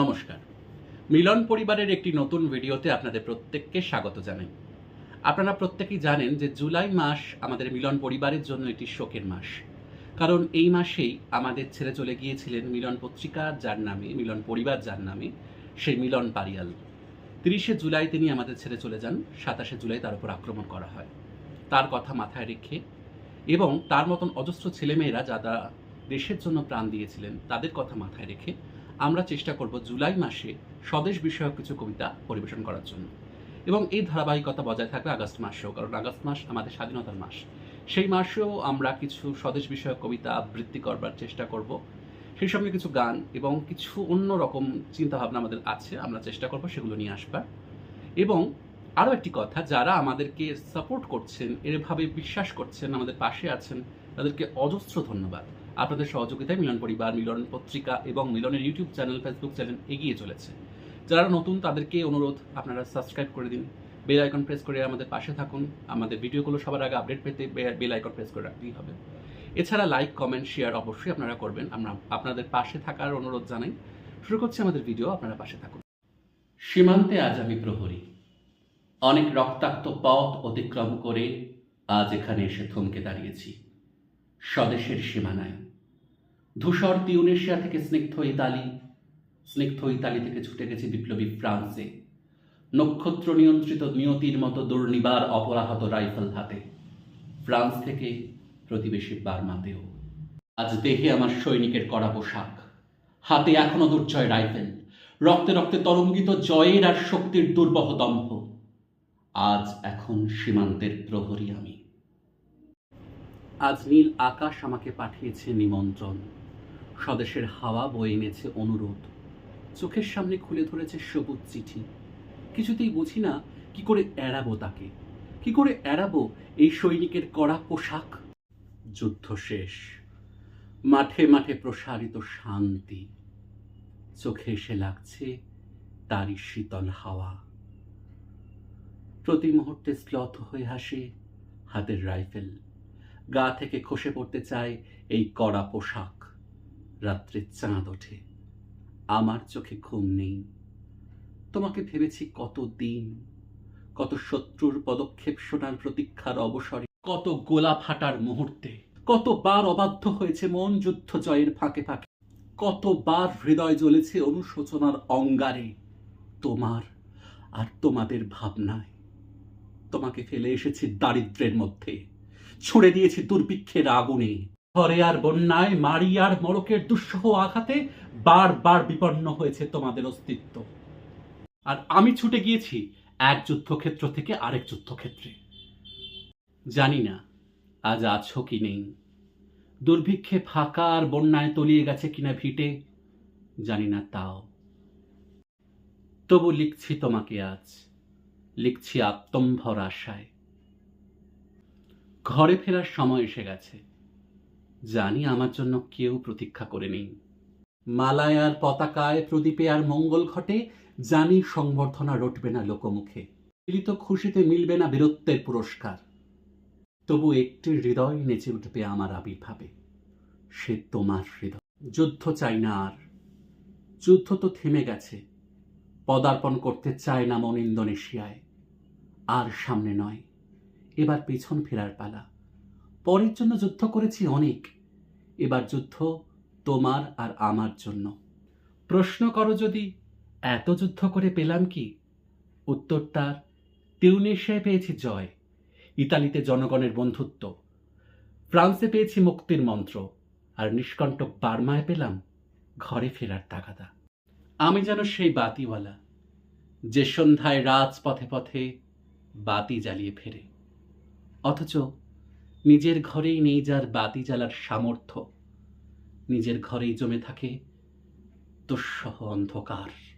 নমস্কার। মিলন পরিবারের একটি নতুন ভিডিওতে আপনাদের প্রত্যেককে স্বাগত জানাই। আপনারা প্রত্যেকেই জানেন যে জুলাই মাস আমাদের মিলন পরিবারের জন্য একটি শোকের মাস। কারণ এই মাসেই আমাদের ছেড়ে চলে গিয়েছিলেন মিলন পত্রিকা, যার নামে, মিলন পরিবার যার নামে, সেই মিলন পারিয়াল। তিরিশে জুলাই তিনি আমাদের ছেড়ে চলে যান, সাতাশে জুলাই তার উপর আক্রমণ করা হয়। তার কথা মাথায় রেখে এবং তার মতন অজস্র ছেলেমেয়েরা যারা দেশের জন্য প্রাণ দিয়েছিলেন, তাদের কথা মাথায় রেখে আমরা চেষ্টা করব জুলাই মাসে স্বদেশ বিষয়ক কিছু কবিতা পরিবেশন করার জন্য। এবং এই ধারাবাহিকতা বজায় থাকবে আগস্ট মাসেও, কারণ আগস্ট মাস আমাদের স্বাধীনতার মাস। সেই মাসেও আমরা কিছু স্বদেশ বিষয়ক কবিতা আবৃত্তি করবার চেষ্টা করব। সেই সঙ্গে কিছু গান এবং কিছু অন্য রকম চিন্তাভাবনা আমাদের আছে, আমরা চেষ্টা করব সেগুলো নিয়ে আসবার। এবং আরও একটি কথা, যারা আমাদেরকে সাপোর্ট করছেন, এভাবে বিশ্বাস করছেন, আমাদের পাশে আছেন, তাদেরকে অজস্র ধন্যবাদ। আপনাদের সহযোগিতায় মিলন পরিবার, মিলন পত্রিকা এবং মিলনের ইউটিউব চ্যানেল, ফেসবুক চ্যানেল এগিয়ে চলেছে। যারা নতুন, তাদেরকে অনুরোধ, আপনারা সাবস্ক্রাইব করে দিন। বেল আইকন প্রেস করে আমাদের পাশে থাকুন। আমাদের ভিডিওগুলো সবার আগে আপডেট পেতে বেল আইকন প্রেস করে রাখতেই হবে। এছাড়া লাইক, কমেন্ট, শেয়ার অবশ্যই আপনারা করবেন। আমরা আপনাদের পাশে থাকার অনুরোধ জানাই। শুরু করছি আমাদের ভিডিও। আপনারা পাশে থাকুন। সীমান্তে আজ আমি প্রহরী। অনেক রক্তাক্ত পথ অতিক্রম করে আজ এখানে এসে থমকে দাঁড়িয়েছি। স্বদেশের সীমানায়। ধূসর তিউনেশিয়া থেকে স্নিগ্ধ ইতালি স্নিগ্ধ ইতালি থেকে ছুটে গেছে বিপ্লবী ফ্রান্সে। নক্ষত্র নিয়ন্ত্রিত নিয়তির মতো দুর্নিবার অপরাহত রাইফেল হাতে। ফ্রান্স থেকে প্রতিবেশী বার্মাতেও। আজ দেহে আমার সৈনিকের কড়া পোশাক। হাতে এখনও দুর্জয় রাইফেল। রক্তে রক্তে তরঙ্গিত জয়ের আর শক্তির দুর্বহ দম্ভ। আজ এখন সীমান্তের প্রহরী আমি। আজ নীল আকাশ আমাকে পাঠিয়েছে নিমন্ত্রণ। স্বদেশের হাওয়া বয়ে এনেছে অনুরোধ। চোখের সামনে খুলে ধরেছে সবুজ চিঠি। কিছুতেই বুঝি না কি করে এড়াবো তাকে। কি করে এড়াবো এই সৈনিকের কড়া পোশাক? যুদ্ধ শেষ। মাঠে মাঠে প্রসারিত শান্তি। চোখে এসে লাগছে তারই শীতল হাওয়া। প্রতি মুহূর্তে স্লথ হয়ে হাসে হাতের রাইফেল। গা থেকে খসে পড়তে চায় এই কড়া পোশাক। রাত্রে চাঁদ ওঠে। আমার চোখে ঘুম নেই। তোমাকে ভেবেছি কত দিন, কত শত্রুর পদক্ষেপ শোনার প্রতীক্ষার অবসরে, কত গোলা ফাটার মুহূর্তে, কতবার অবাধ্য হয়েছে মন যুদ্ধ জয়ের ফাঁকে ফাঁকে, কতবার হৃদয় জ্বলেছে অনুশোচনার অঙ্গারে, তোমার আর তোমাদের ভাবনায়। তোমাকে ফেলে এসেছি দারিদ্রের মধ্যে। ছুড়ে দিয়েছি দুর্ভিক্ষের আগুনে। ঘরে আর বন্যায়, মারি আর মরকের দুঃসহ আঘাতে বারবার বিপন্ন হয়েছে তোমাদের অস্তিত্ব। আর আমি ছুটে গিয়েছি এক যুদ্ধক্ষেত্র থেকে আরেক যুদ্ধক্ষেত্রে। জানি না আজ আছো কি নেই। দুর্ভিক্ষে ফাঁকা আর বন্যায় তলিয়ে গেছে কিনা ভিটে, জানি না তাও। তবু লিখছি তোমাকে আজ, লিখছি আত্মম্ভর আশায়। ঘরে ফেরার সময় এসে গেছে। জানি আমার জন্য কেউ প্রতীক্ষা করে নেই। মালায় আর পতাকায় প্রদীপে আর মঙ্গল ঘটে, জানি সংবর্ধনা রটবে না লোকমুখে। মিলিত খুশিতে মিলবে না বীরত্বের পুরস্কার। তবু একটি হৃদয় নেচে উঠবে আমার আবির্ভাবে। সে তোমার হৃদয়। যুদ্ধ চাই না আর। যুদ্ধ তো থেমে গেছে। পদার্পণ করতে চায় না মন ইন্দোনেশিয়ায়। আর সামনে নয়। এবার পেছন ফেরার পালা। পরের জন্য যুদ্ধ করেছি অনেক। এবার যুদ্ধ তোমার আর আমার জন্য। প্রশ্ন করো যদি, এত যুদ্ধ করে পেলাম কি? উত্তর তার তিউনেশিয়ায় পেয়েছি জয়, ইতালিতে জনগণের বন্ধুত্ব। ফ্রান্সে পেয়েছি মুক্তির মন্ত্র, আর নিষ্কণ্টক বার্মায় পেলাম ঘরে ফেরার তাগাদা। আমি যেন সেই বাতিওয়ালা, যে সন্ধ্যায় রাজপথে পথে বাতি জ্বালিয়ে ফেরে। অথচ নিজের ঘরেই নেই যার বাতি জ্বালার সামর্থ্য। নিজের ঘরেই জমে থাকে দুঃসহ অন্ধকার।